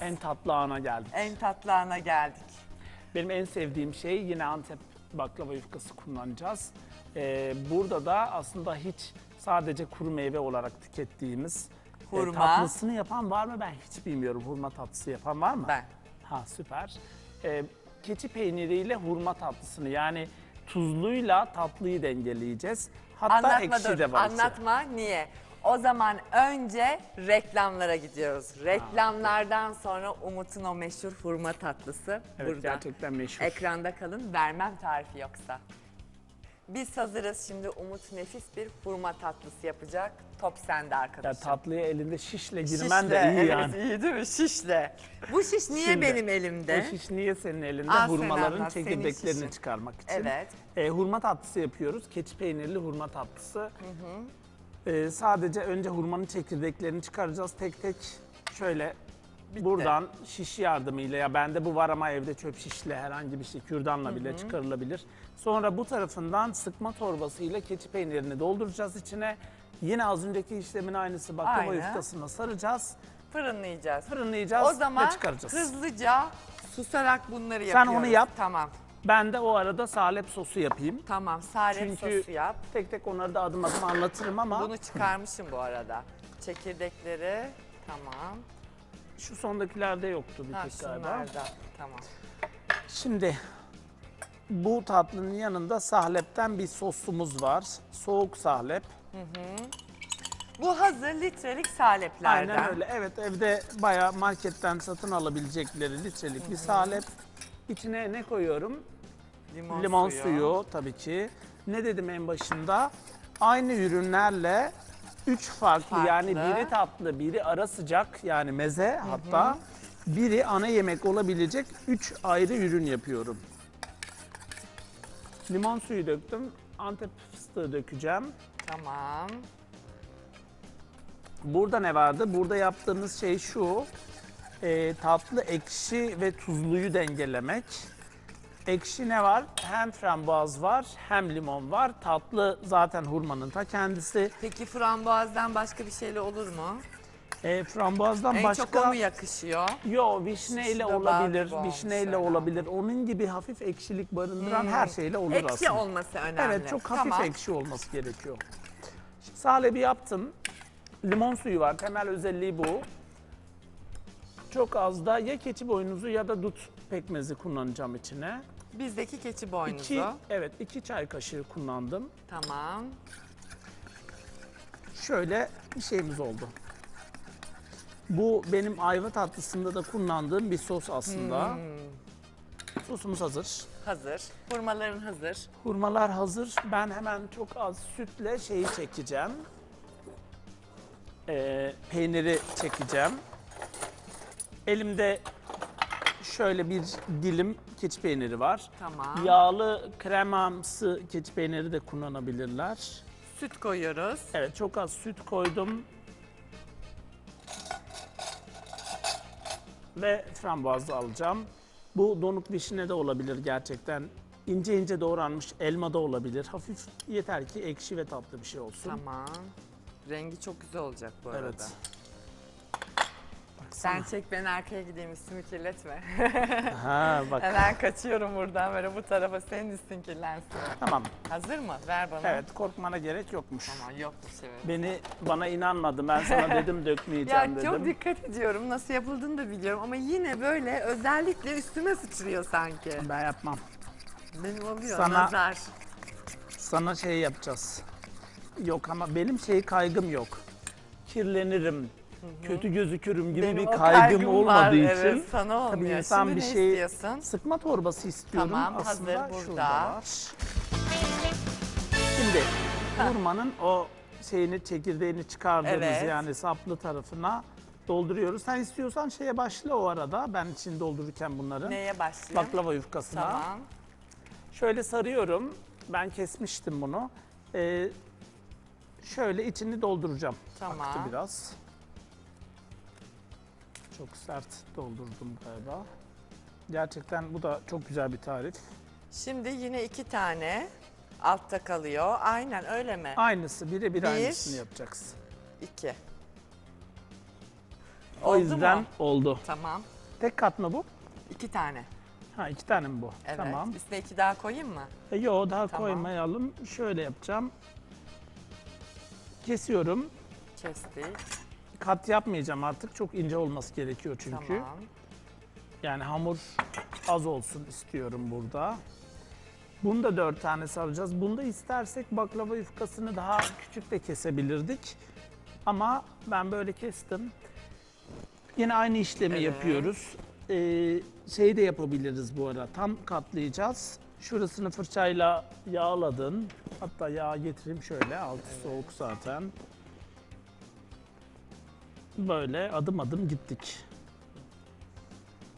yapacağız? En tatlı ana geldik. En tatlı ana geldik. Benim en sevdiğim şey yine Antep baklava yufkası kullanacağız. Ee, burada da aslında hiç sadece kuru meyve olarak tükettiğimiz e, Hurma. tatlısını yapan var mı ben hiç bilmiyorum. Hurma tatlısı yapan var mı? Ben. Ha süper. Ee, keçi peyniriyle hurma tatlısını yani tuzluyla tatlıyı dengeleyeceğiz. Hatta Anlatma ekşi dur. de var. Anlatma. Niye? O zaman önce reklamlara gidiyoruz. Reklamlardan sonra Umut'un o meşhur hurma tatlısı Evet burada. gerçekten meşhur. Ekranda kalın. Vermem tarifi yoksa. Biz hazırız. Şimdi Umut nefis bir hurma tatlısı yapacak. Top sende ya arkadaşım. tatlıya elinde şişle girmen de iyi evet, yani. iyi değil mi? Şişle. Bu şiş niye Şimdi, benim elimde? O şiş niye senin elinde? Sen Hurmaların anlat, senin çekirdeklerini şişin. çıkarmak için. Evet. E, hurma tatlısı yapıyoruz. Keçi peynirli hurma tatlısı. E, sadece önce hurmanın çekirdeklerini çıkaracağız tek tek. Şöyle buradan şiş yardımıyla ya bende bu var ama evde çöp şişle herhangi bir şey kürdanla bile çıkarılabilir. Sonra bu tarafından sıkma torbasıyla keçi peynirini dolduracağız içine. Yine az önceki işlemin aynısı baklava Aynı. yufkasına saracağız. Fırınlayacağız. Fırınlayacağız O zaman ve çıkaracağız. hızlıca susarak bunları Sen yapıyoruz. onu yap. Tamam. Ben de o arada salep sosu yapayım. Tamam. Salep Çünkü sosu yap. tek tek onları da adım adım anlatırım ama Bunu çıkarmışım bu arada. Çekirdekleri tamam. şu sondakilerde yoktu bir Ha tek galiba. Tamam. Şimdi bu tatlının yanında sahlepten bir sosumuz var. Soğuk sahlep. Bu hazır litrelik saleplerden. Aynen öyle. Evet evde bayağı marketten satın alabilecekleri litrelik bir sahlep. İçine ne koyuyorum? Limon, Limon suyu. suyu tabii ki. Ne dedim en başında? Aynı ürünlerle üç farklı, Farklı. yani biri tatlı, biri ara sıcak yani meze hatta biri ana yemek olabilecek üç ayrı ürün yapıyorum. Limon suyu döktüm. Antep fıstığı dökeceğim. Tamam. Burada ne vardı? Burada yaptığımız şey şu. E, tatlı, ekşi ve tuzluyu dengelemek. Ekşi ne var? Hem frambuaz var hem limon var. Tatlı zaten hurmanın ta kendisi. Peki frambuazdan başka bir şeyle olur mu? E, frambuazdan En başka... çok o mu yakışıyor? Yo vişneyle Şurada olabilir, vişneyle olabilir. Onun gibi hafif ekşilik barındıran her şeyle olur Ekşi aslında. olması önemli. Evet çok hafif tamam. ekşi olması gerekiyor. Salebi yaptım. Limon suyu var. Temel özelliği bu. Çok az da ya keçi boynuzu ya da dut pekmezi kullanacağım içine. Bizdeki keçi boynuzu. İki, evet iki çay kaşığı kullandım. Tamam. Şöyle bir şeyimiz oldu. Bu benim ayva tatlısında da kullandığım bir sos aslında. Hmm. Sosumuz hazır. Hazır. Hurmaların hazır. Hurmalar hazır. Ben hemen çok az sütle şeyi çekeceğim. Ee, peyniri çekeceğim. Elimde şöyle bir dilim keçi peyniri var. Tamam. Yağlı kremamsı keçi peyniri de kullanabilirler. Süt koyuyoruz. Evet çok az süt koydum. Ve frambuazlı alacağım. Bu donuk vişne de olabilir gerçekten. İnce ince doğranmış elma da olabilir. Hafif yeter ki ekşi ve tatlı bir şey olsun. Tamam. Rengi çok güzel olacak bu arada. Evet. Sen çek ben arkaya gideyim üstümü kirletme. Ha bak. Hemen kaçıyorum buradan böyle bu tarafa senin üstün kirlensin. Tamam. Hazır mı? Ver bana. Evet korkmana gerek yokmuş. Tamam yokmuş evet. Beni bana inanmadı. Ben sana dedim Ya dökmeyeceğim dedim. çok dikkat ediyorum. Nasıl yapıldığını da biliyorum ama yine böyle özellikle üstüme sıçrıyor sanki. Ben yapmam. Benim oluyor Sana- nazar. Sana şey yapacağız. Yok ama benim şey kaygım yok. Kirlenirim, kötü gözükürüm gibi Benim bir o kaygım, kaygım olmadığı var, için. evet, sana olmuyor. Tabii insan Şimdi bir ne şey istiyorsun? sıkma torbası istiyorum. Tamam, Aslında hazır şurada burada. var. Şimdi hurmanın o şeyini çekirdeğini çıkardığımız Evet. yani saplı tarafına dolduruyoruz. Sen istiyorsan şeye başla o arada. Ben için doldururken bunları. Neye başlayayım? Baklava yufkasına. Tamam. Şöyle sarıyorum. Ben kesmiştim bunu. Ee, şöyle içini dolduracağım. Tamam. Aktı biraz. Çok sert doldurdum galiba. Gerçekten bu da çok güzel bir tarif. Şimdi yine iki tane altta kalıyor. Aynen öyle mi? Aynısı, birebir Bir. aynısını yapacaksın. İki. O Oldu yüzden mu? oldu. Tamam. Tek kat mı bu? İki tane. Ha iki tane mi bu? Evet. Tamam. Üstüne iki daha koyayım mı? E, yo daha Tamam. koymayalım. Şöyle yapacağım. Kesiyorum. Kestik. Kat yapmayacağım artık. Çok ince olması gerekiyor çünkü. Tamam. Yani hamur az olsun istiyorum burada. Bunu da dört tane saracağız. Bunda istersek baklava yufkasını daha küçük de kesebilirdik. Ama ben böyle kestim. Yine aynı işlemi Evet. yapıyoruz. Ee, şey de yapabiliriz bu ara. Tam katlayacağız. Şurasını fırçayla yağladın. Hatta yağ getireyim şöyle. Altı soğuk zaten. Böyle adım adım gittik.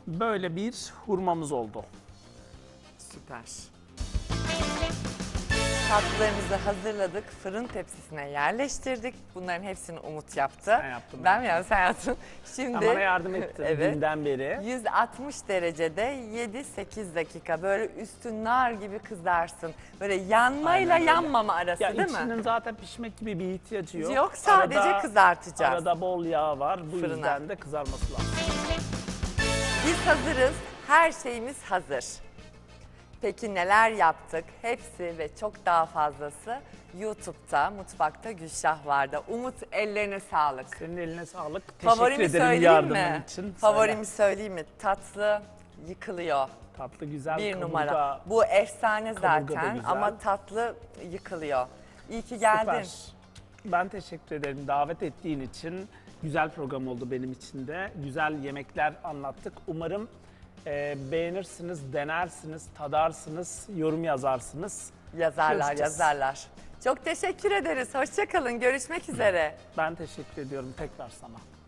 Böyle bir hurmamız oldu. Süper. Tatlılarımızı hazırladık. Fırın tepsisine yerleştirdik. Bunların hepsini Umut yaptı. Ben yaptım. Ben mi yaptım? Sen yaptın. Şimdi Sen bana yardım ettin Evet. dünden beri. 160 derecede 7-8 dakika böyle üstü nar gibi kızarsın. Böyle yanmayla Aynen öyle. yanmama arası Ya değil içinin mi? zaten pişmek gibi bir ihtiyacı yok. Yok sadece kızartacağız. Arada bol yağ var. Bu Fırına. yüzden de kızarması lazım. Biz hazırız. Her şeyimiz hazır. Peki neler yaptık? Hepsi ve çok daha fazlası YouTube'da, Mutfakta Gülşah vardı. Umut ellerine sağlık. Senin eline sağlık. Teşekkür Favorimi ederim söyleyeyim yardımın mi? için. Favorimi Söyle. söyleyeyim mi? Tatlı yıkılıyor. Tatlı güzel Bir kaburga. numara. Bu efsane kaburga da zaten güzel. ama tatlı yıkılıyor. İyi ki geldin. Süper. Ben teşekkür ederim davet ettiğin için. Güzel program oldu benim için de. Güzel yemekler anlattık. Umarım e, beğenirsiniz, denersiniz, tadarsınız, yorum yazarsınız. Yazarlar, Görüşeceğiz. yazarlar. Çok teşekkür ederiz. Hoşçakalın. Görüşmek üzere. Ben teşekkür ediyorum tekrar sana.